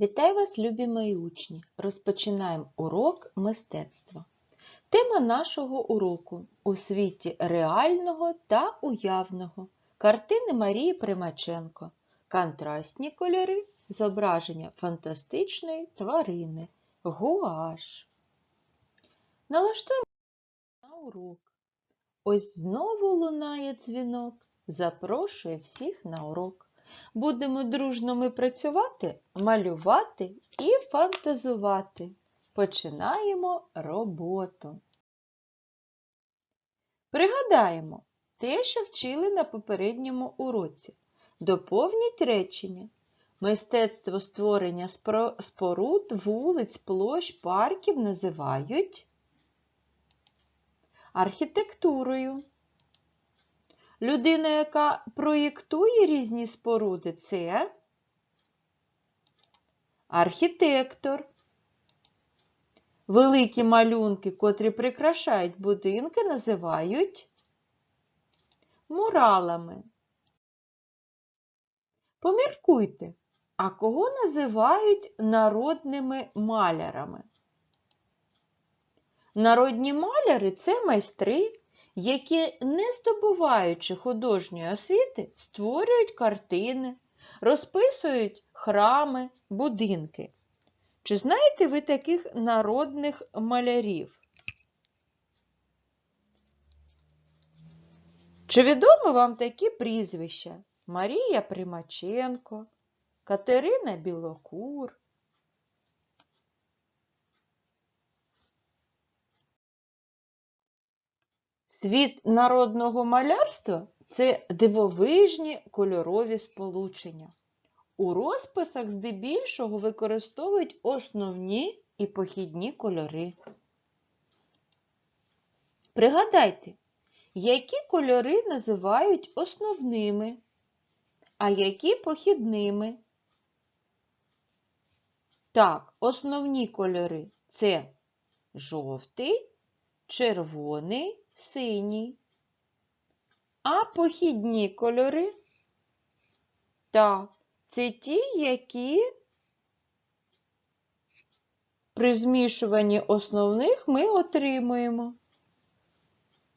Вітаю вас, любі мої учні! Розпочинаємо урок мистецтва. Тема нашого уроку у світі реального та уявного. Картини Марії Примаченко. Контрастні кольори, зображення фантастичної тварини. Гуаш. Налаштуємо на урок. Ось знову лунає дзвінок. Запрошує всіх на урок. Будемо дружно ми працювати, малювати і фантазувати. Починаємо роботу. Пригадаємо те, що вчили на попередньому уроці. Доповніть речення. Мистецтво створення споруд, вулиць, площ, парків називають архітектурою. Людина, яка проєктує різні споруди, це архітектор. Великі малюнки, котрі прикрашають будинки, називають муралами. Поміркуйте, а кого називають народними малярами? Народні маляри це майстри, які, не здобуваючи художньої освіти, створюють картини, розписують храми, будинки. Чи знаєте ви таких народних малярів? Чи відомо вам такі прізвища? Марія Примаченко, Катерина Білокур? Світ народного малярства це дивовижні кольорові сполучення. У розписах здебільшого використовують основні і похідні кольори. Пригадайте, які кольори називають основними, а які похідними. Так, основні кольори це жовтий, червоний, синій. А похідні кольори? Так, це ті, які при змішуванні основних ми отримуємо.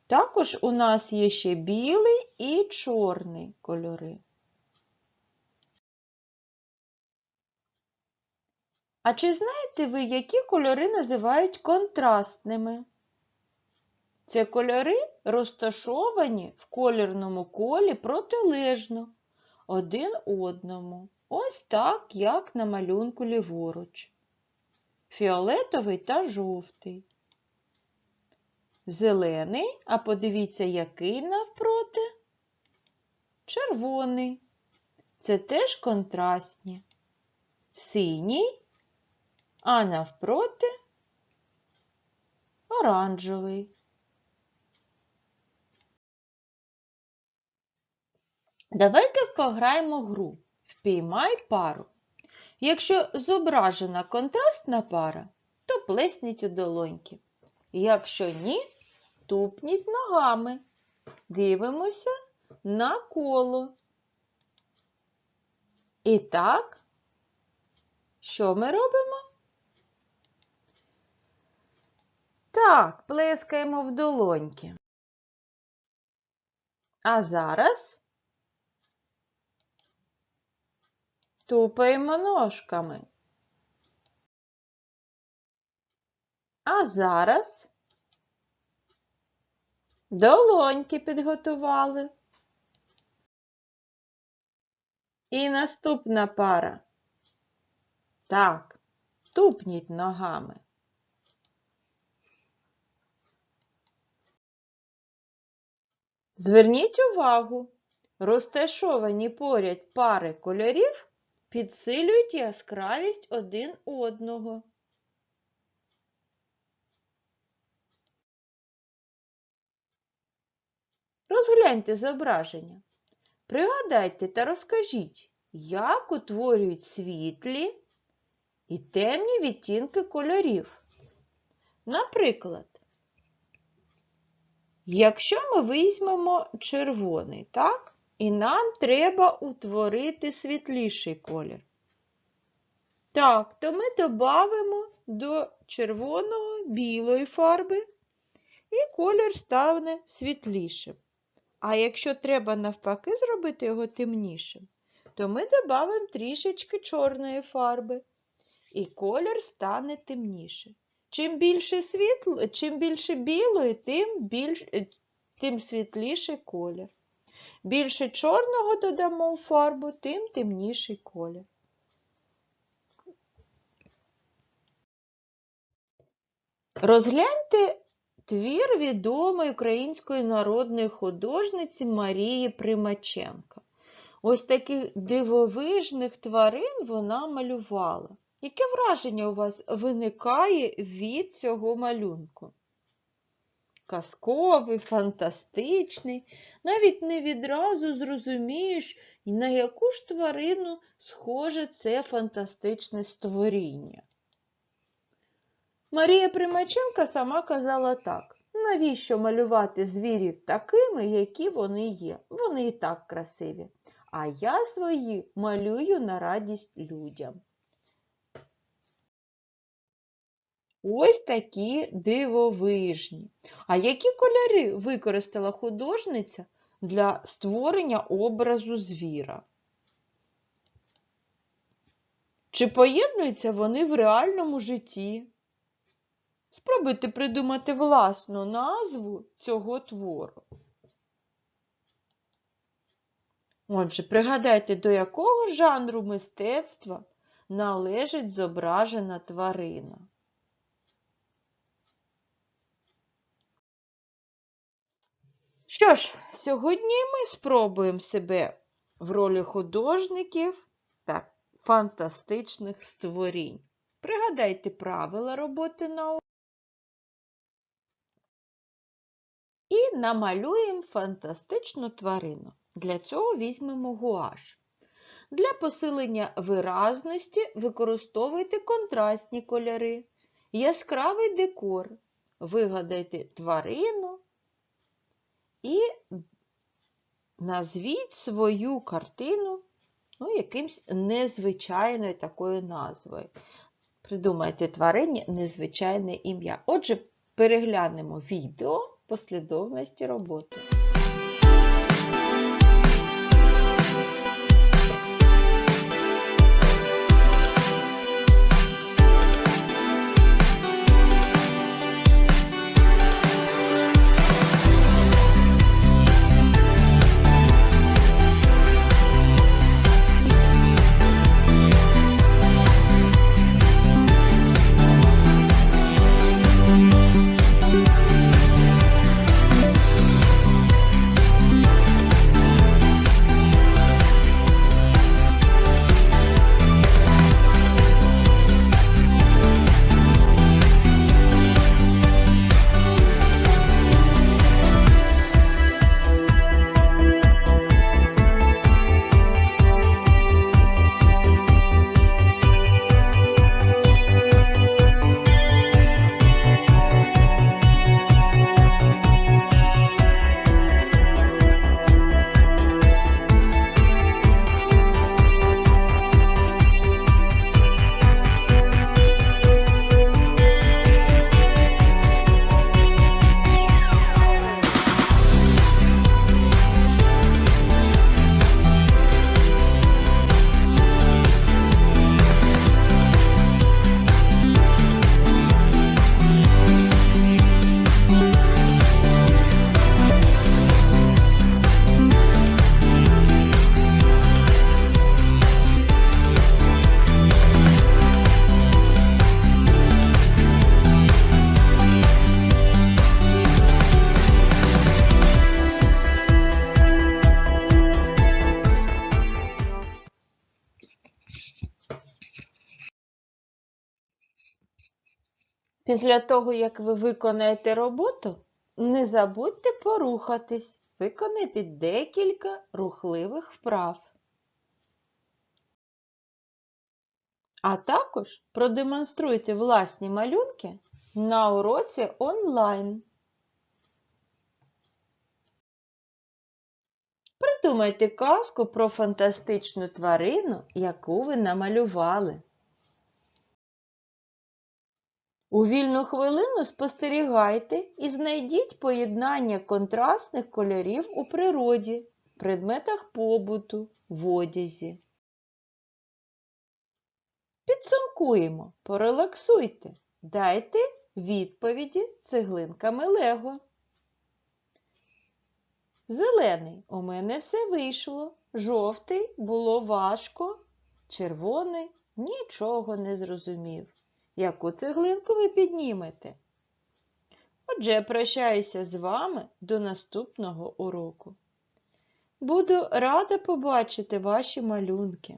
Також у нас є ще білий і чорний кольори. А чи знаєте ви, які кольори називають контрастними? Це кольори розташовані в колірному колі протилежно один одному. Ось так, як на малюнку ліворуч. Фіолетовий та жовтий. Зелений, а подивіться, який навпроти. Червоний. Це теж контрастні. Синій, а навпроти оранжевий. Давайте пограємо гру Впіймай пару. Якщо зображена контрастна пара, то плесніть у долоньки. Якщо ні, тупніть ногами. Дивимося на коло. І так, що ми робимо? Так, плескаємо в долоньки. А зараз Тупаємо ножками. А зараз долоньки підготували. І наступна пара. Так, тупніть ногами. Зверніть увагу, розташовані поряд пари кольорів підсилюють яскравість один одного. Розгляньте зображення. Пригадайте та розкажіть, як утворюють світлі і темні відтінки кольорів. Наприклад, якщо ми візьмемо червоний, так? І нам треба утворити світліший колір. Так, то ми додамо до червоного білої фарби і колір стане світлішим. А якщо треба навпаки зробити його темнішим, то ми додамо трішечки чорної фарби, і колір стане темнішим. Чим більше світло, чим більше білої, тим, більш, тим світліший колір. Більше чорного додамо в фарбу, тим темніший колір. Розгляньте твір відомої української народної художниці Марії Примаченка. Ось таких дивовижних тварин вона малювала. Яке враження у вас виникає від цього малюнку? Казковий, фантастичний, навіть не відразу зрозумієш, на яку ж тварину схоже це фантастичне створіння. Марія Примаченка сама казала так. Навіщо малювати звірів такими, які вони є? Вони і так красиві. А я свої малюю на радість людям. Ось такі дивовижні. А які кольори використала художниця для створення образу звіра? Чи поєднуються вони в реальному житті? Спробуйте придумати власну назву цього твору. Отже, пригадайте, до якого жанру мистецтва належить зображена тварина. Що ж, сьогодні ми спробуємо себе в ролі художників та фантастичних створінь. Пригадайте правила роботи на і намалюємо фантастичну тварину. Для цього візьмемо гуаш. Для посилення виразності використовуйте контрастні кольори, яскравий декор. Вигадайте тварину і назвіть свою картину ну, якимсь незвичайною такою назвою. Придумайте тварині незвичайне ім'я. Отже, переглянемо відео послідовності роботи. Після того, як ви виконаєте роботу, не забудьте порухатись, виконайте декілька рухливих вправ. А також продемонструйте власні малюнки на уроці онлайн. Придумайте казку про фантастичну тварину, яку ви намалювали. У вільну хвилину спостерігайте і знайдіть поєднання контрастних кольорів у природі, предметах побуту, в одязі. Підсумкуємо, порелаксуйте, дайте відповіді цеглинками Лего. Зелений у мене все вийшло, жовтий було важко, червоний нічого не зрозумів. Яку цеглинку ви піднімете? Отже, прощаюся з вами до наступного уроку. Буду рада побачити ваші малюнки.